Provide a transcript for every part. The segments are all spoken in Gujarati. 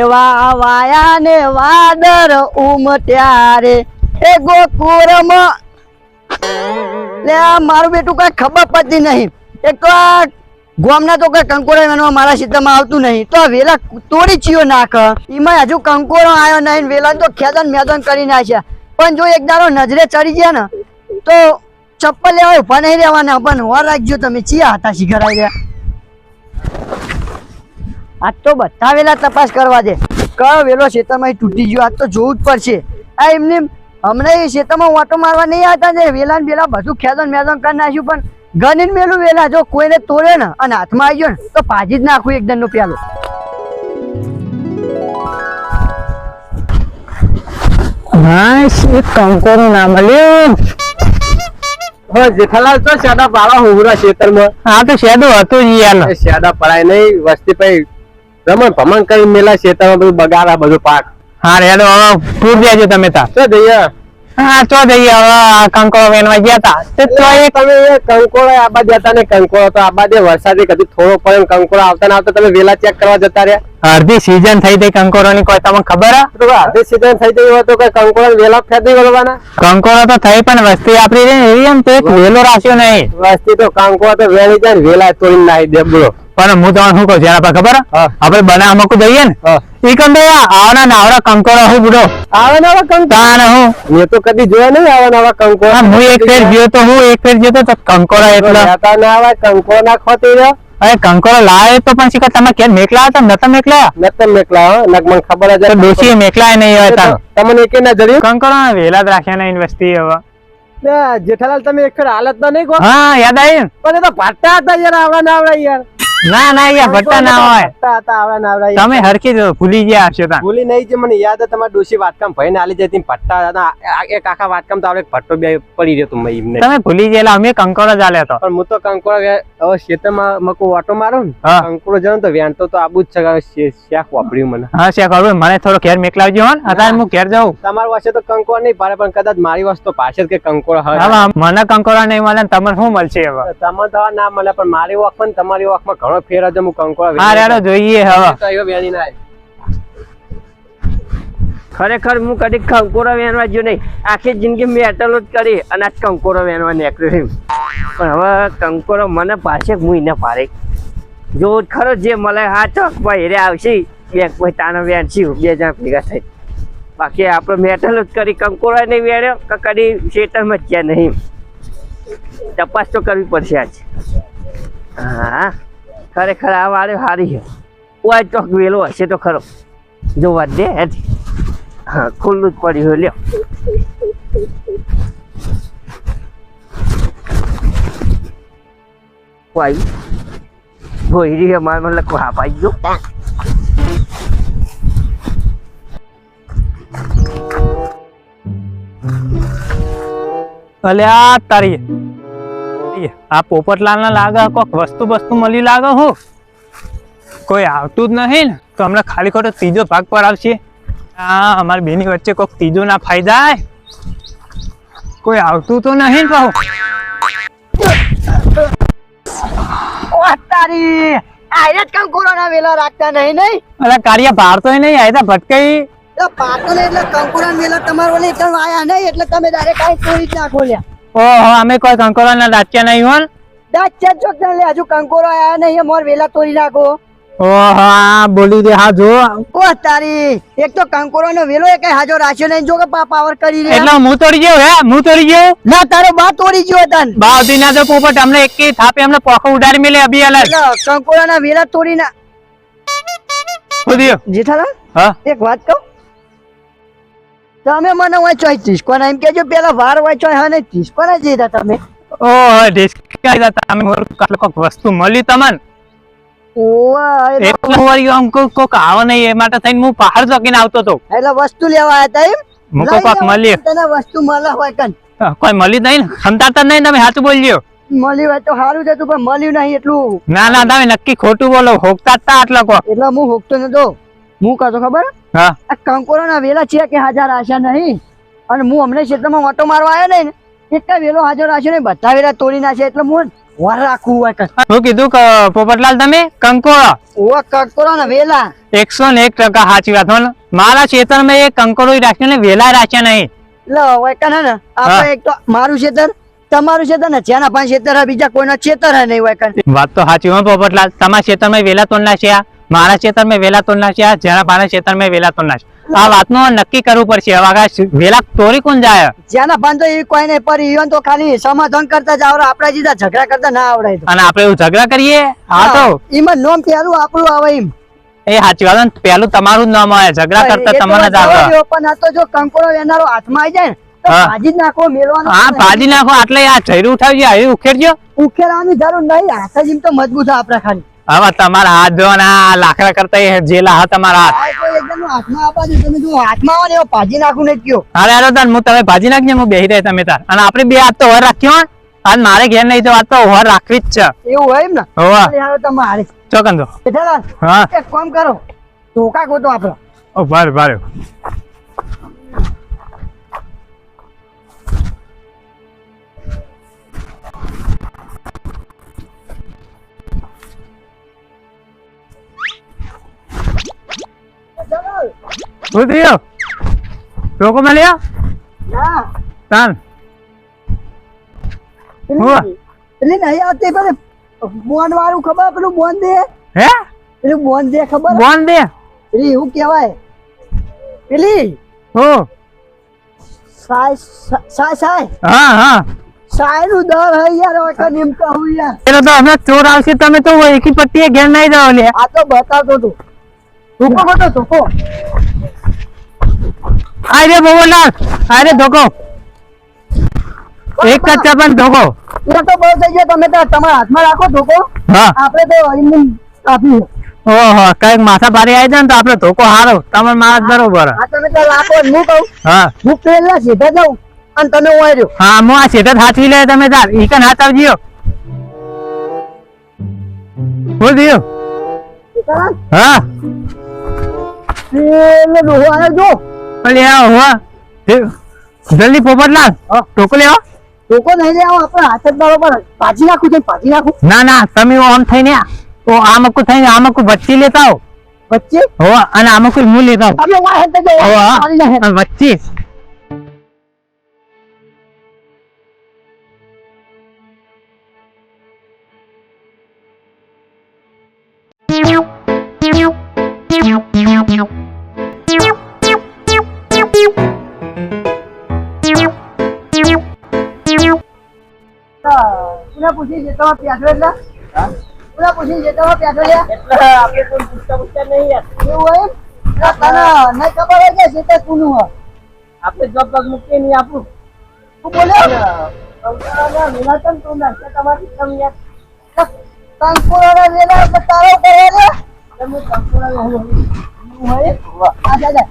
એવા વાયા ને વાદર ઉમટ્યા રે. એ ગોકુરમ લે મારું બેટું કઈ ખબર પડતી નહીં. એક આ ગોમના તો કઈ કંકોડા વેણવા મારા સીધામાં આવતું નહીં. તો વેલા તોડી ચિયો નાખ. એમાં હજુ કંકોરો આવ્યો નહીં વેલા તો ખેદન મેદન કરી નાખ્યા. પણ જો એક દારો નજરે ચડી ગયા ને, તો ચપ્પલ લેવા ઊભા નહીં રહેવાના. પણ હોર રાખજો તમે. ચિયા હતા શીખરાઈ આવ્યા આજ તો બધા વેલા તપાસ કરવા દે. કયો વેલો ખેતરમાં તૂટી ગયો આજ તો જોવું જ પડશે. આ એમને હમણાં એ ખેતરમાં ઓટો મારવા નહીં આવતા ને વેલા ને વેલા બધું ખેદન મેદન કરી નાખ્યું પણ ગણીને મેલું વેલા જો કોઈને તોડે ને અને હાથમાં આવી ગયો ને તો ભાજી જ નાખું એકદમ નો પ્યાલો. નાઈસ એક કંકોરો નામ મળ્યો હો જેઠાલાલ તો શાડા પાડો હુરા ખેતરમાં હા તો શેડો હતો યાર. એ પડાય નહીં વસ્તી પછી રમણ ભમણ કરી મેલા ખેતરમાં બધું બગાડા બધું પાક. હા રેડો હવે પૂર દેજો તમે તા. તો દઈએ હા ચો જઈએ હવે કંકોળો વેનવા ગયા તા. તે તો એ તમે એ કંકોળો આબા જતા ને કંકોળો તો આબા દે વરસાદે કદી થોડો પડે કંકોળો આવતા ને આવતા તમે વેલા ચેક કરવા જતા રહ્યા? અડધી સીઝન થઈ ગઈ કંકોળો ની કોઈ તમને ખબર? તો અડધી સીઝન થઈ ગઈ હોય તો કઈ કંકોળો વેલા ફેદી કરવાના કંકોળો તો થઈ પણ વસ્તી આપડી રે એવી એમ તો એક વેલો રાખ્યો નહીં. વસ્તી તો કંકોળો તો વેલી જાય વેલા તોડી નાખી દે બોલો. પણ હું તમને શું કહું છું એના પર ખબર. આપણે બના અમુક જઈએ ને. ઈ કંદે આવના નાવડા કંકોરો હું બુડો. આવે ને આવા કંકોળા હું. મેં તો કદી જોયા નહીં આવા નવા હું એક ફેર ગયો તો હું એક ફેર ગયો તો તો એટલા. રહેતા ના આવે તો રહ્યો. અરે કંકોરો લાવે તો પણ શીખર તમે કેમ મેકલા હતા? નતા મેકલા નતર મેકલા હો. નક ખબર જ તો હતી. ડોશી મેકલા નહીં હોય તા તમને એકે ના જરી કંકોરો વેલા જ રાખ્યા નહીં વસ્તી હવે. જેઠાલાલ તમે એક ફેર હાલત ના નહીં કહો હા યાદ આવી પણ એ તો ભાટા હતા યાર આવડા ના આવડા યાર. ના ના યાર ભટ્ટા ના હોય. ભટ્ટા હતા આવડા ના તમે હરખી જ ભૂલી ગયા હશો તા ભૂલી નહીં જે મને યાદ તમારા ડોશી વાતકામ ભાઈ આલી જતી ભટ્ટા હતા. આખા વાતકામ તો આપણે ભટ્ટો બે પડી રહ્યો તું એમને. તમે ભૂલી ગયેલા અમે કંકોડો જ આલ્યો તો પણ હું તો કંકોડો હવે ખેતરમાં મકો ઓટો મારો ને કંકોડો જાઉં તો વેણતો તો આબુ જ છે શેખ વાપર્યું મને. હા શેખ હવે મને થોડો ઘેર મેકલાવજો હો. અત્યારે હું ઘેર જાઉં. તમારી વાસે તો કંકોડ નહીં પાડે પણ કદાચ મારી વાસ તો પાછળ કે કંકોડ હવે મને કંકોડા નહીં મળે તમને શું મળશે હવે? તમને તો ના મળે પણ મારી વખમાં પણ તમારી વખમાં ઘણો ફેર આજે હું કંકોળા હા રેડો જોઈએ હવે. તો એવો વેણી ના ખરેખર હું કદી કંકોરા વેણવા જો નહીં. આખી જિંદગી મેટલો જ કરી અને આજ કંકોરો વેણવા નીકળ્યો છું. પણ હવે કંકોરો મને પાસે હું એને પારે જો ખરો જે મળે હા ચોક ભાઈ રે આવશે. બે કોઈ તાનો વેણશું બે જણા ભેગા થઈ બાકી આપણે મેટલ જ કરી કંકોરા નહીં વેણ્યો કે કદી શેતરમાં જ ગયા નહીં. તપાસ તો કરવી પડશે આજ. હા. ખરેખર આ વાળે સારી છે. ઓય ચોક વેલો હશે તો ખરો. જોવા દે હેઠ. હા ખુલ્લું જ પડ્યું હોય, લ્યો. વાયુ ભોયરી છે મારે મને લખો હા પાઈ ગયો. અલ્યા તારી આ પોપટલાલ ના લાગે કોક વસ્તુ વસ્તુ મળી લાગે હું. કોઈ આવતું જ નહીં ને. તો હમણાં ખાલી ખોટો ત્રીજો ભાગ પર આવશે. હા અમારી બેની વચ્ચે કોઈક ત્રીજો ના ફાયદા કોઈ આવતું તો નહીં ઓ તારી આયે વેલા રાખતા નહીં નહીં? અરે કાર્ય બહાર તો નહીં આવ્યા ભટકાઈ. તો પાટો ને એટલે કંકોરાના વેલા તમારો એકદમ આયા નહીં એટલે તમે ડાયરેક્ટ કાંઈ તોડી જ નાખો લ્યા ઓહો અમે કોઈ કંકોરા ના દાચ્યા નહીં હોન? દાચ્યા ચોક ને લે હજુ કંકોરો આયા નહીં મોર વેલા તોડી નાખો. ઓહો બોલી દે હા જો. ઓ તારી એક તો કંકોરો નો વેલો એક કઈ હાજો રાખ્યો નહીં જો કે પા પાવર કરી એટલે રહ્યા હું તોડી ગયો હે? હું તોડી ગયો? ના તારો બા તોડી ગયો તન. બાવતી ના તો પોપટ અમને એક થાપે અમને પોખો ઉડાડી મેલે અભી અલગ એટલે કંકોરાના વેલા તોડી ના ખુદીયો જેઠાલાલ હા? એક વાત કહું? તમે મને ચોય ત્રીસકોના એમ કેજો પેલા વાર ચોય હા નહીં ત્રીસકોના જ હતા તમે. ઓહો ઢેસકા તમે મોર કાટલો કોક વસ્તુ મળી તમને? વસ્તુ લેવા આવ્યા હતા એમ? મૂકો લઈ મળી તને વસ્તુ મળે હોય કન. કોઈ મળી નહીં ને? સમજાતા નહીં તમે સાચું બોલજો મળી હોય તો સારું છે તું પણ મળ્યું નહીં એટલું. ના ના તમે નક્કી ખોટું બોલો. હોકતા આટલો કોક. એટલે હું હોકતો નતો. હું કહતો ખબર? હા. આ કંકોરોના વેલા છે કે હાજર આશા નહીં? અને હું હમણાં ક્ષેત્રમાં ઓટો મારવા આવ્યો ને એટલા વેલો હાજર આશો નહીં બધા વેલા તોડી નાખે એટલે હું વાર રાખવું હોય શું કીધું પોપટલાલ તમે? કંકોળો. ઓ કકરો ને વેલા. એકસો ને એક ટકા સાચી વાત હોય ને. મારા ખેતરમાં એ કંકોરો રાખ્યો ને વેલા રાખ્યા નહીં. લો હોય હે ને આપણે એક તો મારું ક્ષેત્ર તમારું ખેતર ને જેના પાંચ છેતર હે બીજા કોઈના છેતર હે નહીં હોય વાત તો સાચી હોય પોપટલાલ. તમારા છેતરમાં વેલા તોડ નાખ્યા. મારા ખેતરમાં વેલા તોડ છે જેના પાના મેં વેલા તોડ છે. આ વાતનું નક્કી કરવું પડશે. હવે વેલા તોડી કોણ જાય? જેના તો એ કોઈ નહીં પર ઈવન તો ખાલી સમાધાન કરતા જ આવડે. આપણા જીધા ઝઘડા કરતા ના આવડે અને આપણે એવું ઝઘડા કરીએ? હા તો. એમાં નોમ પહેલું આપણું આવે એમ. એ સાચી વાત પેલું તમારું જ નામ આવે. ઝઘડા કરતા એ તમારે જ આવે જવા દ્યો, પણ આ તો જો કંકોડો વેનારો હાથમાં આવી જાય ને ભાજી નાખો મેલવાનો હા ભાજી નાખો એટલે આ જૈરું ઉઠાવજો આ ઉખેડજો. ઉકેલવાની જરૂર નહીં હાથ જ એમ તો મજબૂત છે આપણા ખાલી. હવે તમારા હાથ જો ના લાકડા કરતા જેલા હા તમારા હાથ. આ ભાજી નાખું ને કયો. અરે અરે તાર હું તમે ભાજી નાખજે હું બેહી રહે તમે તાર. અને આપણે બે હાથ તો વર રાખ્યો. આજ મારે ઘેર નહીં તો તો વર રાખવી જ છે. એવું હોય એમ ને? હોવા. અરે હાલો તમે હારે ચોકન દો હા. એક કામ કરો ટોકા ગોતો આપણો ઓ ભારે ભારે. શું થયું લોકો મળ્યા ના તાન હોવા. પેલી પેલી નહીં આવતી પેલી બોન્ડ વાળું ખબર પેલું બોન્ડ દે હે પેલું બોન્ડ દે ખબર બોન દે પેલી એવું કહેવાય પેલી હો સાય સાય સાય હા હા સાયનું દર હે યાર વખત નિમકા હું યાર પેલો તો હમણાં ચોર આવશે તમે તો એકી પટ્ટીએ ઘેર નહીં જાઓ લે આ તો બતાવતો તું ધોકો ગોતો ધોકો આય રે અરે ધોકો. એક જ ચપન ધોકો. એ તો બહુ થઈ ગયો તમે તો તમારા હાથમાં રાખો ધોકો. હા. આપણે તો એમને આપી ઓહો કંઈક માથા ભારે આવી જાય ને તો આપણે ધોકો હારો. તમે મારા બરોબર. હા તમે તો રાખો હું કહું. હા. હું પેલા સીધા જાઉં અને તમે ઓય રહ્યો હા હું આ સેટ સાચવી લે તમે તાર. ઈકન કન હાથ આવજો બોલ દિયો. હા. પેલો ડોહો આવ્યો જો. અલે આ હો. જલ્દી પોપટલાલ હા. ટોકો લેવો લે નહીં લેવો આપણે હાથ જ બરોબર ભાજી નાખું છે ભાજી નાખું. ના ના તમે ઓન થઈને તો આમકુ થઈને આમકુ વચ્ચે લેતા આવો. વચ્ચે? અને હું લેતા આવો. તમે વાહે તો જો હોવા મારી નાખે. અને વચ્ચે. પુના પૂછી જે તમારે પ્યાસો એટલે પુના પૂછી જે તમારે પ્યાસો એટલે આપણે કોઈ પૂછતા પૂછતા નહીં એવું હોય તને નહીં ખબર હોય કે છે તે કોનું હોય? આપણે જોબ પગ મૂકીએ નહીં આપણું તું બોલ્યો કંકોડાના તું નાખે તમારી સમ યાર. કંકોડાના વેલા બતાવો કરે રે. તમે કંકોડા લઈ લો. હોય આ જા, જા.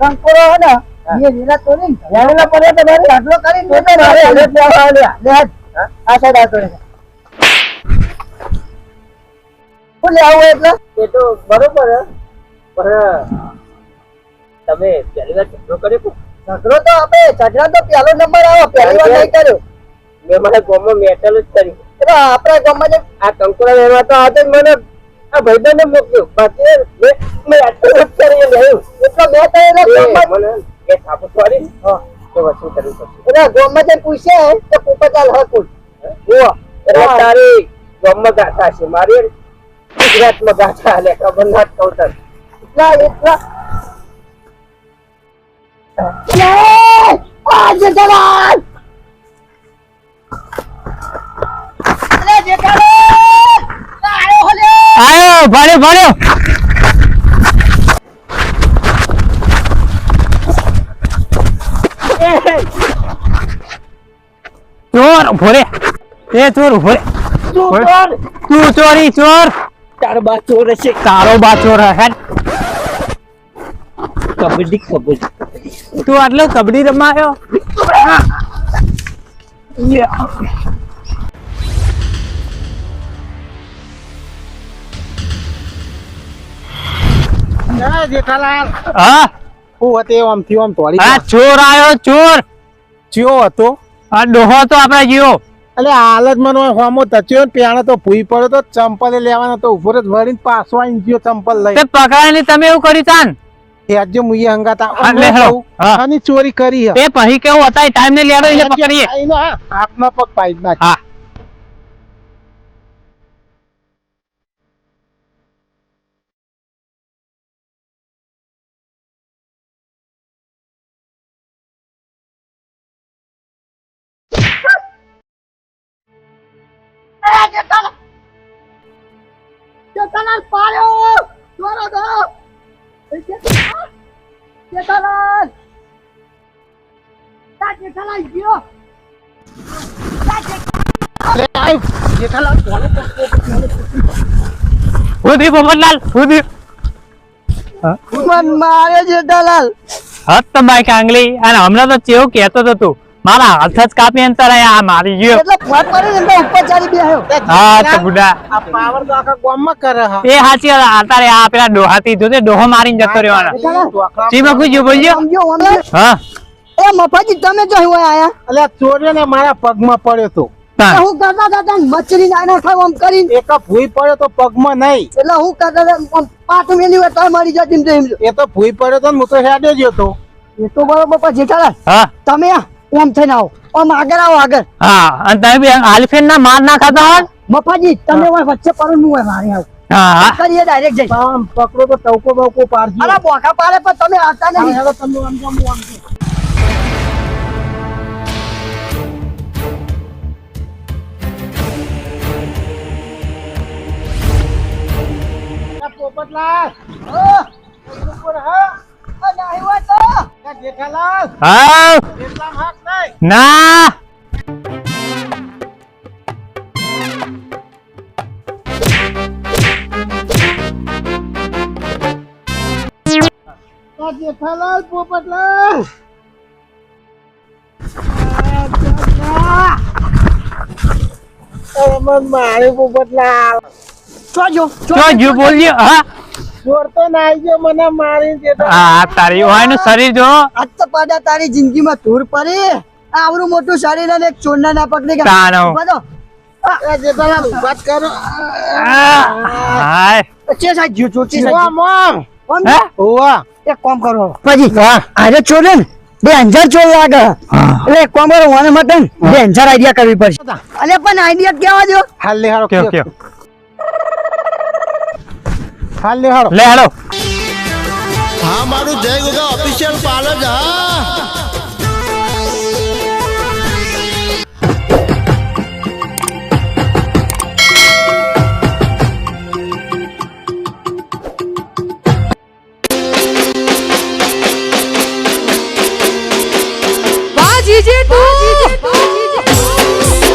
કંકોડો ને, એ વેલા તોડીને વેલા પડે તો આટલો કરી તો મારે લે. લે. આ સાઈડ આવતો રહે. શું લેવું એટલે? એ તો બરોબર પણ તમે પહેલી વાર ઝઘડો કર્યો ઝઘડો તો આપણે ઝઘડા તો પહેલો નંબર આવ્યો પહેલી વાર નહીં કર્યો. મેં મારા ગામમાં મેટલ જ કર્યું. એટલે આપણા ગામમાં જે આ કંકુડા લેવા તો આજે મને આ ભાઈબંધને મોકલ્યો. બાકી મેં મેં આટલું જ કરી લેવું એટલો મેં તો એને ગામમાં મને એ થાપુ છોડી તો વસૂલ કરવી પડશે એટલે ગામમાં જઈને પૂછે તો પોપટાલ હકુલ જો એટલે તારી ગામમાં ગાથા છે મારી ગુજરાતમાં ગાથા હાલે કમલનાથ તને. એટલા એટલા લે! આ અરે જેઠાલાલ! આયો હલે! આયો ભાડ્યો ભાડ્યો ચોર ભોરે એ ચોર ભોરે તું કોણ? તું ચોરી ચોર તારો બા ચોર છે તારો બા ચોર હે કબડ્ડી કબડ્ડી તું આટલો કબડ્ડી રમાયો જેઠાલાલ હા હું હતી આમ થયું આમ તોડી આ ચોર આયો ચોર! ચિયો હતો. આ ડોહો તો આપડે જીવો. એટલે હાલ જ હોમો તચ્યો ને પેણે તો ભૂઈ પડ્યો તો ચંપલ લેવાનો તો ઉપર જ વળીને પાછો આવીને ગયો ચંપલ લઈ. તે પકડાય તમે એવું કરી તાન? હેજો મુઈએ હંગાતા. આની ચોરી કરી એ પછી કેવું હતા ટાઈમ ને લેડો એટલે પકડીએ. હાથમાં પગ પાડી નાખ. હા. જેઠાલાલ પાડ્યો દોરો દોરો તા જેઠાલાલ ગયો ઉધી પોપટલાલ ઉધી મન મારે જેઠાલાલ હત તો બાઈક આંગલી અને હમણાં તો ચેવું કહેતો તો તું. મારા હાથ જ કાપી અંતર આ મારી ગયો એટલે ફોન કરી ને ઉપર ચાલી બેહ્યો હા તો બુડા આ પાવર તો આખા ગામમાં કરે હા. એ હાચી આ તારે આ પેલા ડોહાથી જોતે ડોહો મારીને જતો રહેવાનો. ચીમાં કોઈ જો બોલજો. સમજો સમજો હા. એ મફાજી તમે જો હોય આયા? એટલે ચોર્યો ને મારા પગમાં પડ્યો તો. હું. કરતા હતા મચરી નાના થાવ આમ કરીને. એક ભૂઈ પડ્યો તો પગમાં નહીં. એટલે હું કરતા હતા પાછું મેલી હોય તો મરી જતી એમ તો એમ. એ તો ભૂઈ પડ્યો તો હું તો હેડ્યો જ હતો. એ તો બરોબર પછી જેઠાલાલ હા. તમે આ ઓમ થઈને આવો. ઓમ આગળ આવો આગળ. હા અને તમે બી આલફેન ના માર ના ખાતા હોય? મફાજી તમે હોય વચ્ચે પર હું હોય મારે આવું હા કરીએ ડાયરેક્ટ જઈ. આમ પકડો તો ટવકો બવકો પાડજો. અરે બોખા પાડે પણ તમે આવતા નહીં. હેડો તમે આમ જાઓ, આમ પોપટલાલ હા, ઉપર હા. હા. ના. જેઠાલાલ પોપટલાલ મારે પોપટલાલ. જોજો જો જો હા. ચોર ના આવી મને મારી જેઠાલાલ. હા તારી હોયનું શરીર જો. આજ તો પાડા તારી જિંદગીમાં ધૂળ પડી. આ મોટું શરીર અને એક ચોરના ના પકડી તાનો. બધો કરો. હાય. છે સાહેબ જો ચોટી ઓવા સાહેબ મોમ. કોણ? હે? ઓવા. એક કામ કરો. પછી? આજે ચોર ને. બે હજાર ચોર લાગે. એટલે એક કોમ કરો મને મટન બે હજાર આઈડિયા કરવી પડશે. અલે પણ આઈડિયા કેવા જો હાલ લે હારો કયો. કયો? હાલ લે હારો લે હેલો હા મારું જય ગોગા ઓફિશિયલ પાર્લર હા.